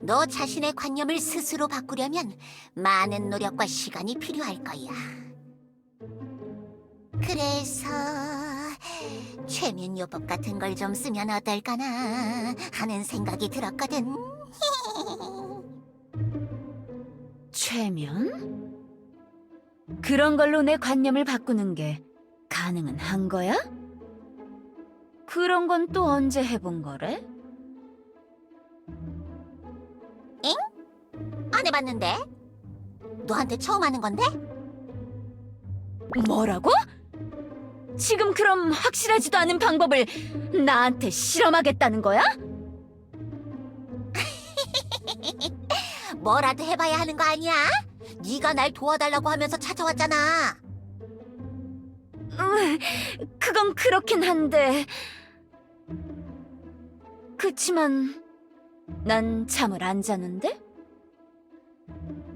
너 자신의 관념을 스스로 바꾸려면 많은 노력과 시간이 필요할 거야. 그래서 최면 요법 같은 걸 좀 쓰면 어떨까나 하는 생각이 들었거든. 최면? 그런 걸로 내 관념을 바꾸는 게 가능은 한 거야? 그런 건 또 언제 해본 거래? 안 해봤는데? 너한테 처음 하는 건데? 뭐라고? 지금 그럼 확실하지도 않은 방법을 나한테 실험하겠다는 거야? 뭐라도 해봐야 하는 거 아니야? 네가 날 도와달라고 하면서 찾아왔잖아. 음, 그건 그렇긴 한데. 그치만 난 잠을 안 자는데?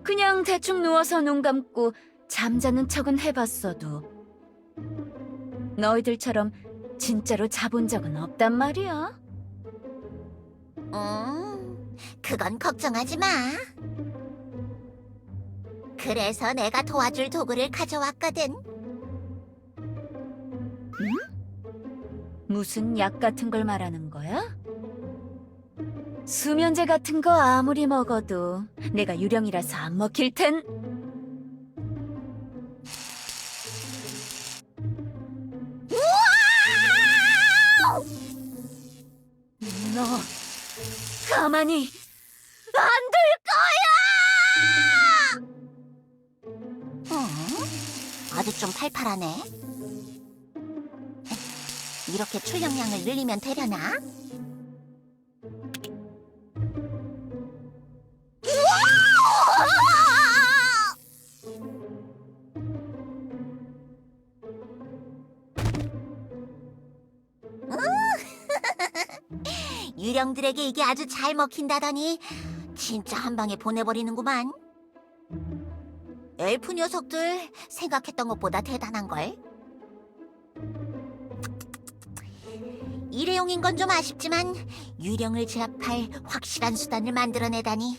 그냥 대충 누워서 눈 감고 잠자는 척은 해봤어도 너희들처럼 진짜로 자본 적은 없단 말이야. 음, 그건 걱정하지 마. 그래서 내가 도와줄 도구를 가져왔거든. 무슨 약 같은 걸 말하는 거야? 수면제 같은 거 아무리 먹어도 내가 유령이라서 안 먹힐 텐. 너 가만히 안 어? 아주 좀 팔팔하네. 이렇게 출력량을 늘리면 되려나? 유령들에게 이게 아주 잘 먹힌다더니 진짜 한 방에 보내버리는구만. 엘프 녀석들 생각했던 것보다 대단한 걸. 일회용인 건 좀 아쉽지만 유령을 제압할 확실한 수단을 만들어내다니